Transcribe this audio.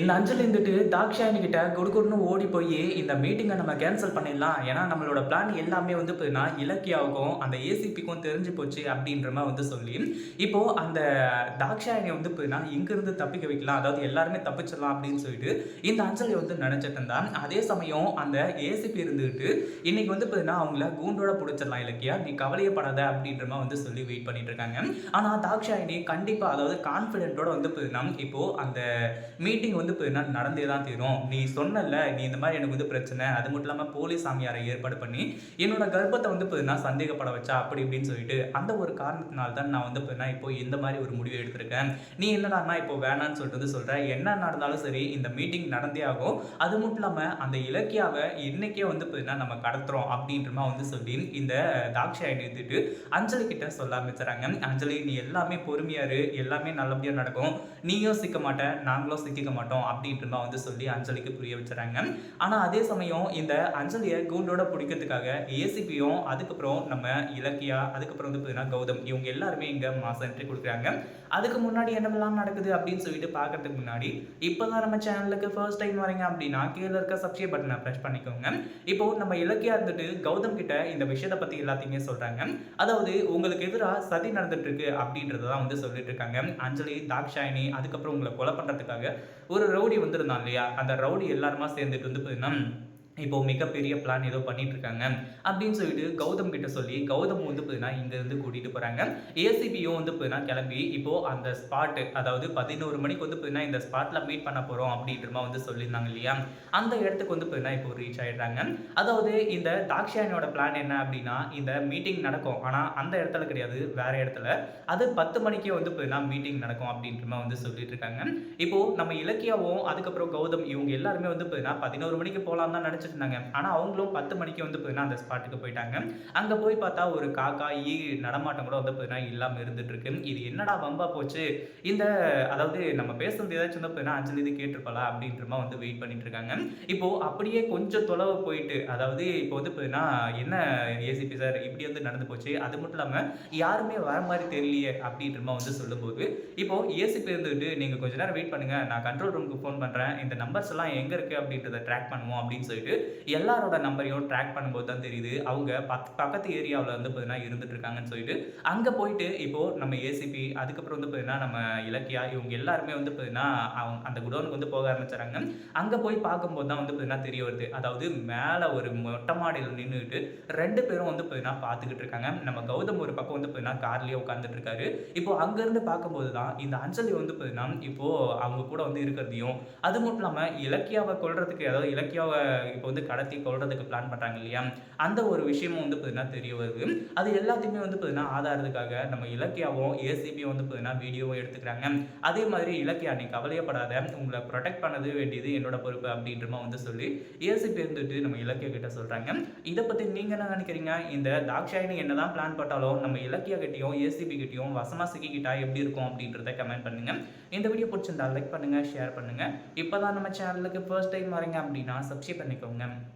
இந்த அஞ்சல் இருந்துட்டு தாக்ஷாயினி கிட்ட குடுகுடுன்னு ஓடி போய் இந்த மீட்டிங்கை நம்ம கேன்சல் பண்ணிடலாம். ஏன்னா நம்மளோட பிளான் எல்லாமே வந்து பார்த்தீங்கன்னா இலக்கியாவுக்கும் அந்த ஏசிபிக்கும் தெரிஞ்சு போச்சு அப்படின்ற மாதிரி வந்து சொல்லி இப்போ அந்த தாக்ஷாயினி வந்து பார்த்தீங்கன்னா இங்கிருந்து தப்பிக்க வைக்கலாம். அதாவது எல்லாருமே தப்பிச்சிடலாம் அப்படின்னு சொல்லிட்டு இந்த அஞ்சலி வந்து நினைச்சிட்டு இருந்தான் அதே சமயம் அந்த ஏசிபி இருந்துகிட்டு இன்னைக்கு வந்து பார்த்தீங்கன்னா அவங்கள கூண்டோட பிடிச்சிடலாம் இலக்கியா. நீ கவலையப்படாத அப்படின்ற மாதிரி வந்து சொல்லி வெயிட் பண்ணிட்டு இருக்காங்க. ஆனால் தாக்ஷாயினி கண்டிப்பாக அதாவது கான்ஃபிடென்ட்டோட வந்து பார்த்தீங்கன்னா இப்போ அந்த மீட்டிங் வந்து வந்து பார்த்தீங்கன்னா நடந்தே தான் தீரும். நீ சொன்னல நீ இந்த மாதிரி எனக்கு வந்து பிரச்சனை. அது மட்டும் இல்லாமல் போலீஸ் சாமியாரை ஏற்பாடு பண்ணி என்னோட கர்ப்பத்தை வந்து பார்த்தீங்கன்னா சந்தேகப்பட வச்சா அப்படி இப்படின்னு சொல்லிட்டு அந்த ஒரு காரணத்தினால தான் நான் வந்து பார்த்தீங்கன்னா இப்போ இந்த மாதிரி ஒரு முடிவு எடுத்திருக்கேன். நீ என்னடாண்ணா இப்போ வேணான்னு சொல்லிட்டு வந்து சொல்கிறேன் என்ன நடந்தாலும் சரி இந்த மீட்டிங் நடந்தே ஆகும். அது மட்டும் இல்லாமல் அந்த இலக்கியாவை இன்னைக்கே வந்து பார்த்தீங்கன்னா நம்ம கடத்துறோம் அப்படின்ற மாதிரி வந்து சொல்லி இந்த தாக்ஷாயணி எடுத்துட்டு அஞ்சலி கிட்ட சொல்ல ஆரம்பிச்சுறாங்க அஞ்சலி நீ எல்லாமே பொறுமையாரு எல்லாமே நல்லபடியாக நடக்கும். நீயும் சிக்க மாட்ட. நாங்களும் சிக்கிக்க மாட்டோம். அப்படின்ற வந்து சொல்லி அஞ்சலிக்கு புரிய வச்சுறாங்க. ஆனால் அதே சமயம் இந்த அஞ்சலியை கூண்டோட பிடிக்கிறதுக்காக ஏசிபியும் அதுக்கப்புறம் நம்ம இலக்கியா அதுக்கப்புறம் வந்து பார்த்தீங்கன்னா கௌதம் இவங்க எல்லாருமே இங்கே மாசம் என்ட்ரி கொடுக்குறாங்க. அதுக்கு முன்னாடி என்னவெல்லாம் நடக்குது அப்படின்னு சொல்லிட்டு பார்க்கறதுக்கு முன்னாடி இப்போ தான் நம்ம சேனலுக்கு ஃபர்ஸ்ட் டைம் வரீங்க அப்படின்னா கீழே இருக்க சப்ஸ்கிரைப் பட்டனை ப்ரெஸ் பண்ணிக்கோங்க. இப்போ நம்ம இலக்கியா இருந்துட்டு கௌதம் கிட்ட இந்த விஷயத்தை பற்றி எல்லாத்தையுமே சொல்கிறாங்க அதாவது உங்களுக்கு எதிராக சதி நடந்துட்டு இருக்கு அப்படின்றத தான் வந்து சொல்லிட்டு இருக்காங்க. அஞ்சலி தாக்ஷாயினி அதுக்கப்புறம் உங்களை கொலை பண்ணுறதுக்காக ஒரு ரவுடி வந்திருந்தான் இல்லையா? அந்த ரவுடி எல்லாருமா சேர்ந்துட்டு வந்து பார்த்தீங்கன்னா இப்போ மிகப்பெரிய பிளான் ஏதோ பண்ணிட்டு இருக்காங்க அப்படின்னு சொல்லிட்டு கௌதம் கிட்ட சொல்லி கௌதம் வந்து பார்த்தீங்கன்னா இங்கேருந்து கூட்டிட்டு போறாங்க. ஏசிபியும் வந்து பார்த்தீங்கன்னா கிளம்பி இப்போ அந்த ஸ்பாட்டு அதாவது பதினோரு மணிக்கு வந்து பார்த்தீங்கன்னா இந்த ஸ்பாட்ல மீட் பண்ண போறோம் அப்படின்றமா வந்து சொல்லியிருந்தாங்க இல்லையா? அந்த இடத்துக்கு வந்து பார்த்தீங்கன்னா இப்போ ரீச் ஆயிடுறாங்க. அதாவது இந்த தாக்ஷாயனோட பிளான் என்ன அப்படின்னா இந்த மீட்டிங் நடக்கும். ஆனால் அந்த இடத்துல கிடையாது வேற இடத்துல. அது பத்து மணிக்கே வந்து பார்த்தீங்கன்னா மீட்டிங் நடக்கும் அப்படின்றமா வந்து சொல்லிட்டு இருக்காங்க இப்போ நம்ம இலக்கியாவும் அதுக்கப்புறம் கௌதம் இவங்க எல்லாருமே வந்து பார்த்தீங்கன்னா பதினோரு மணிக்கு போகலாம் தான் நினச்சிட்டு இருந்தாங்க ஆனால் அவங்களும் பத்து மணிக்கு வந்து பார்த்தீங்கன்னா அந்த ஸ்பாட்டுக்கு போயிட்டாங்க. அங்கே போய் பார்த்தா ஒரு காக்கா ஈ நடமாட்டம் கூட வந்து பார்த்தீங்கன்னா இல்லாமல் இருந்துட்டுருக்கு. இது என்னடா வம்பா போச்சு? இந்த அதாவது நம்ம பேசுறது ஏதாச்சும் வந்து பார்த்தீங்கன்னா அஞ்சு இது கேட்டிருப்பாளா அப்படின்ற மாதிரி வந்து வெயிட் பண்ணிட்டு இருக்காங்க இப்போ அப்படியே கொஞ்சம் தொலைவு போயிட்டு அதாவது இப்போ வந்து பார்த்தீங்கன்னா என்ன ஏசிபி சார் இப்படி வந்து நடந்து போச்சு? அது மட்டும் இல்லாமல் யாருமே வர மாதிரி தெரியலையே அப்படின்ற மாதிரி வந்து சொல்லும்போது இப்போ ஏசிபி இருந்துட்டு நீங்கள் கொஞ்ச நேரம் வெயிட் பண்ணுங்க. நான் கண்ட்ரோல் ரூமுக்கு ஃபோன் பண்ணுறேன் இந்த நம்பர்ஸ் எல்லாம் எங்கே இருக்குது அப்படின்றத ட்ராக் பண்ணுவோம் அப்படின்னு சொல்லிட்டு எல்லாரோட நம்பரையும் ட்ராக் பண்ணும்போது தான் தெரியுது. அவங்க பக் பக்கத்து ஏரியாவில் வந்து பார்த்தீங்கன்னா இருந்துட்டு இருக்காங்கன்னு சொல்லிட்டு அங்கே போயிட்டு இப்போது நம்ம ஏசிபி அதுக்கப்புறம் வந்து பார்த்தீங்கன்னா நம்ம இலக்கியா இவங்க எல்லாருமே வந்து பார்த்தீங்கன்னா அவங்க அந்த குடோனுக்கு வந்து போக ஆரம்பிச்சாங்க அங்கே போய் பார்க்கும்போது தான் வந்து பார்த்தீங்கன்னா தெரிய வருது. அதாவது மேலே ஒரு மொட்டை மாடியில் நின்றுட்டு ரெண்டு பேரும் வந்து பார்த்தீங்கன்னா பார்த்துக்கிட்டு இருக்காங்க. நம்ம கௌதம் ஒரு பக்கம் வந்து பார்த்தீங்கன்னா கார்லேயே உட்காந்துட்டு இருக்காரு. இப்போ அங்கேருந்து பார்க்கும்போது தான் இந்த அஞ்சலி வந்து பார்த்தீங்கன்னா இப்போது அவங்க கூட வந்து இருக்கிறதையும் அது மட்டும் இல்லாமல் இலக்கியாவை கொள்றதுக்கு ஏதாவது இலக்கியாவை இப்போ வந்து கடத்தி கொள்றதுக்கு பிளான் பண்ணுறாங்க இல்லையா? அந்த ஒரு விஷயமும் வந்து பார்த்தீங்கன்னா தெரிய வருது. அது எல்லாத்தையுமே வந்து பார்த்தீங்கன்னா ஆதாரத்துக்காக நம்ம இலக்கியாவும் ஏசிபியும் வந்து பார்த்தீங்கன்னா வீடியோவும் எடுத்துக்கிறாங்க. அதே மாதிரி இலக்கியா நீ கவலையப்படாத. உங்களை ப்ரொடெக்ட் பண்ணது வேண்டியது என்னோட பொறுப்பு அப்படின்றமா வந்து சொல்லி ஏசிபி இருந்துட்டு நம்ம இலக்கிய கிட்ட சொல்கிறாங்க இதை பற்றி நீங்கள் என்ன நினைக்கிறீங்க? இந்த தாக்ஷாயினி என்னதான் பிளான் போட்டாலும் நம்ம இலக்கிய கிட்டையும் ஏசிபி கிட்டையும் வசமாக சிக்கிக்கிட்டா எப்படி இருக்கும் அப்படின்றத கமெண்ட் பண்ணுங்க. இந்த வீடியோ பிடிச்சிருந்தா லைக் பண்ணுங்க ஷேர் பண்ணுங்க. இப்போதான் நம்ம சேனலுக்கு ஃபர்ஸ்ட் டைம் வரீங்க அப்படின்னா சப்ஸ்கிரைப் பண்ணிக்கோங்க. đầu năm.